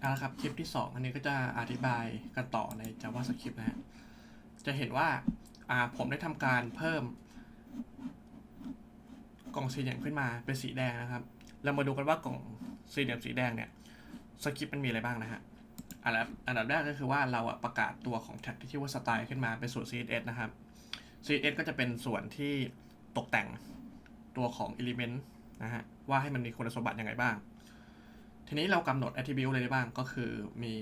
เอาละครับคลิปที่ 2 อันนี้ก็จะอธิบายกันต่อใน JavaScript นะฮะ จะเห็นว่าอ่าผมได้ทำการเพิ่ม กล่องสี่เหลี่ยมขึ้นมาเป็นสีแดงนะครับ เรามาดูกันว่ากล่องสี่เหลี่ยมสีแดงเนี่ยสคริปต์มันมีอะไรบ้างนะฮะอันดับอันดับแรกก็คือว่าเราประกาศตัวของแท็กที่ชื่อว่าสไตล์ขึ้นมาเป็นส่วน CSS นะครับ CSS ก็จะเป็นส่วนที่ตกแต่งตัวของ Element นะฮะว่าให้มันมีคุณสมบัติยังไงบ้าง ทีนี้เรากำหนด attribute เลยได้บ้างก็คือมี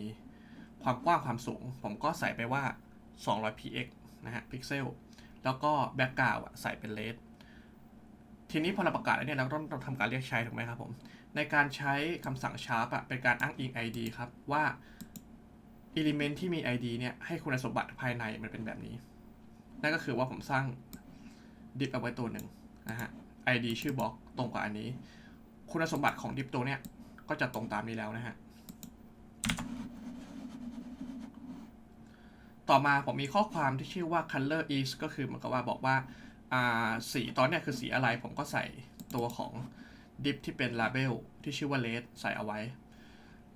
ความกว้างความสูง ผมก็ใส่ไปว่า 200 px นะฮะพิกเซลแล้วก็ background ใส่เป็น red ทีนี้พอเราประกาศแล้วเนี่ยเราต้องทำการเรียกใช้ถูกไหมครับผม ในการใช้คำสั่ง sharp อะเป็นการอ้างอิง id ครับ ว่า element ที่มี id เนี่ยให้คุณสมบัติภายในมันเป็นแบบนี้ นั่นก็คือว่าผมสร้าง div เอาไว้ตัวหนึ่งนะฮะ id ชื่อบล็อกตรงกับอันนี้ คุณสมบัติของ div ตัวเนี้ย ก็จะตรงตามนี้แล้วนะฮะ ต่อมาผมมีข้อความที่ชื่อว่า color is ก็คือเหมือนกับว่าบอกว่าาสีตอนเนี้ยคือสีอะไร ผมก็ใส่ตัวของ div ที่เป็น label ที่ชื่อว่า red ใส่เอาไว้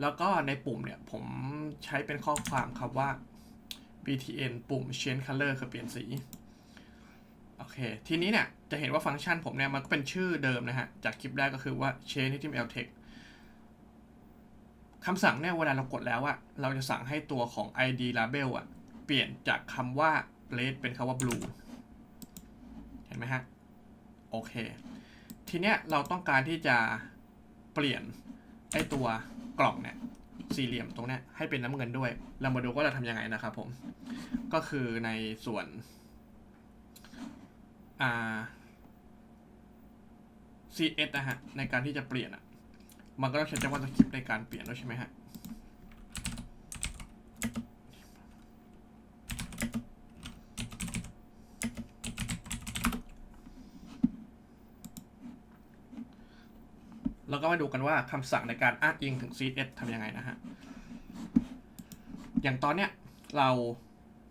แล้วก็ในปุ่มเนี่ย ผมใช้เป็นข้อความครับว่า btn ปุ่ม change color คือเปลี่ยนสีโอเค ทีนี้เนี่ย จะเห็นว่าฟังก์ชันผมเนี่ย มันก็เป็นชื่อเดิมนะฮะ จากคลิปแรกก็คือว่า change html text คำสั่งเนี่ยเวลาเรากดแล้วอะเราจะสั่งให้ตัวของ id label อะเปลี่ยนจากคำว่า red เป็นคำว่า blue เห็นไหมฮะ โอเค ทีเนี้ยเราต้องการที่จะเปลี่ยนไอตัวกล่องเนี่ยสี่เหลี่ยมตรงเนี้ยให้เป็นน้ำเงินด้วย เรามาดูว่าเราทำยังไงนะครับผม ก็คือในส่วนอ่า CS นะฮะ ในการที่จะเปลี่ยนอะ มันก็ต้องใช้ JavaScript ในการเปลี่ยนด้วยใช่ไหมฮะแล้วก็มาดูกันว่าคำสั่งในการอ้างอิงถึง CSS ทำยังไงนะฮะ อย่างตอนเนี้ยเรา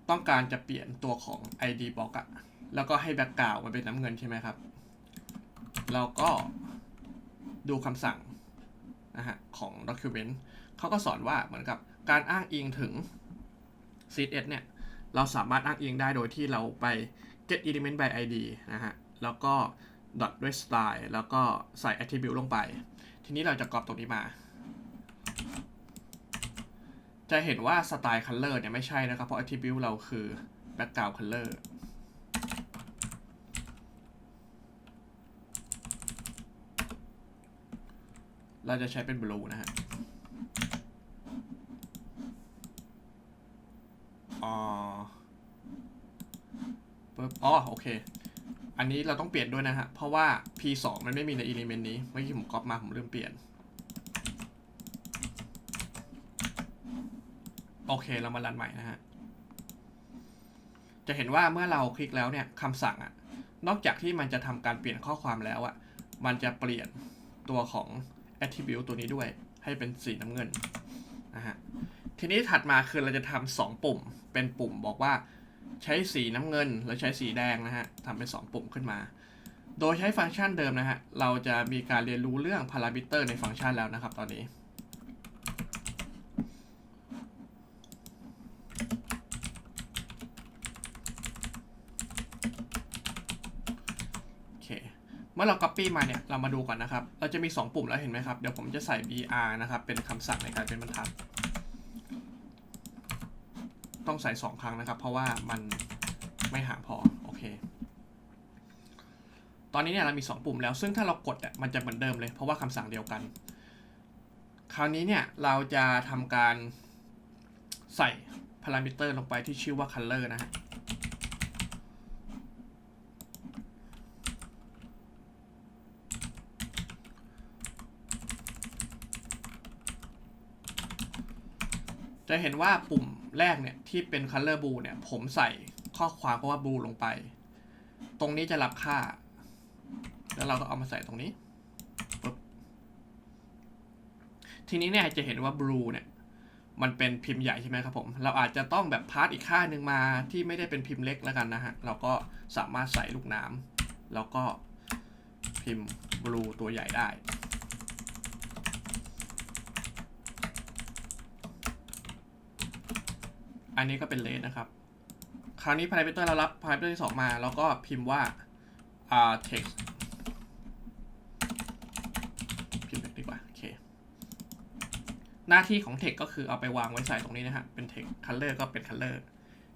ต้องการจะเปลี่ยนตัวของ ID block อะแล้วก็ให้ background มันเป็นน้ำเงินใช่ไหมครับ เราก็ดูคำสั่ง นะฮะของ document เขาก็สอนว่าเหมือนกับการอ้างอิงถึง CSS เนี่ย เราสามารถอ้างอิงได้โดยที่เราไป get element by id นะฮะ แล้วก็ dot ด้วย style แล้วก็ใส่ attribute ลงไป ทีนี้เราจะกรอบตรงนี้มา จะเห็นว่า style color เนี่ยไม่ใช่นะครับ เพราะ attribute เราคือ background color เราจะใช้เป็น blue นะฮะอ๋อปึ๊บอ๋อโอเค อันนี้เราต้องเปลี่ยนด้วยนะฮะ เพราะว่า p2 มันไม่มีใน element นี้ เมื่อกี้ผมก๊อปมาผมลืมเปลี่ยน โอเค เรามารันใหม่นะฮะ จะเห็นว่าเมื่อเราคลิกแล้วเนี่ยคำสั่งอะนอกจากที่มันจะทำการเปลี่ยนข้อความแล้วอะมันจะเปลี่ยนตัวของ attribute ตัวนี้ด้วยให้เป็นสีน้ำเงินนะฮะทีนี้ถัดมาคือเราจะทำสองปุ่มเป็นปุ่มบอกว่าใช้สีน้ำเงินและใช้สีแดงนะฮะทำเป็น 2 ปุ่มขึ้นมา โดยใช้ฟังก์ชันเดิมนะฮะ เราจะมีการเรียนรู้เรื่องพารามิเตอร์ในฟังก์ชันแล้วนะครับตอนนี้ โอเค เมื่อเรา copy มาเนี่ยเรามาดูก่อนนะครับ เราจะมี 2 ปุ่มแล้วเห็นไหมครับ เดี๋ยวผมจะใส่ br นะครับเป็นคำสั่งในการเป็นบรรทัด ต้องใส่ 2 ครั้งนะครับ เพราะว่ามันไม่หาพอโอเค ตอนนี้เนี่ยเรามี 2 ปุ่มแล้ว ซึ่งถ้าเรากดเนี่ยมันจะเหมือนเดิมเลย เพราะว่าคำสั่งเดียวกัน คราวนี้เนี่ยเราจะทำการใส่พารามิเตอร์ลงไปที่ชื่อว่า color นะฮะ จะเห็นว่าปุ่มแรกเนี่ยที่เป็น color blue เนี่ย ผมใส่ข้อความก็ว่า blue ลงไป ตรงนี้จะรับค่า แล้วเราก็เอามาใส่ตรงนี้ปึ๊บทีนี้เนี่ยจะเห็นว่า blue เนี่ย มันเป็นพิมพ์ใหญ่ใช่ไหมครับผม เราอาจจะต้องแบบพาร์ทอีกค่าหนึ่งมาที่ไม่ได้เป็นพิมพ์เล็กแล้วกันนะฮะ เราก็สามารถใส่ลูกน้ำแล้วก็พิมพ์ blue ตัวใหญ่ได้ อันนี้ก็เป็น red นะครับ คราวนี้ parameter เรารับ parameter ที่สองมาแล้วก็พิมพ์ว่าอ่า text พิมพ์ดีกว่าโอเคหน้าที่ของ text ก็คือเอาไปวางไว้ใส่ตรงนี้นะฮะเป็น text color ก็เป็น color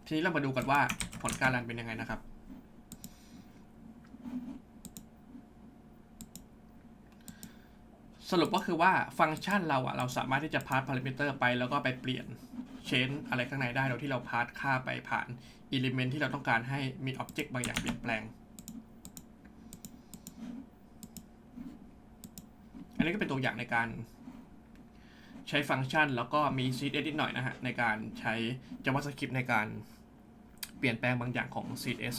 ทีนี้เรามาดูกันว่าผลการรันเป็นยังไงนะครับสรุปก็คือว่าฟังก์ชันเราอะเราสามารถที่จะพาสพารามิเตอร์ไปแล้วก็ไปเปลี่ยน เชนอะไรข้างในได้โดยที่เราพาสค่าไปผ่านอิเลเมนที่เราต้องการให้มีอ็อบเจกต์บางอย่างเปลี่ยนแปลง อันนี้ก็เป็นตัวอย่างในการใช้ฟังก์ชันแล้วก็มีซีดเอนิดหน่อยนะฮะ ในการใช้ JavaScript ในการเปลี่ยนแปลงบางอย่างของ CSS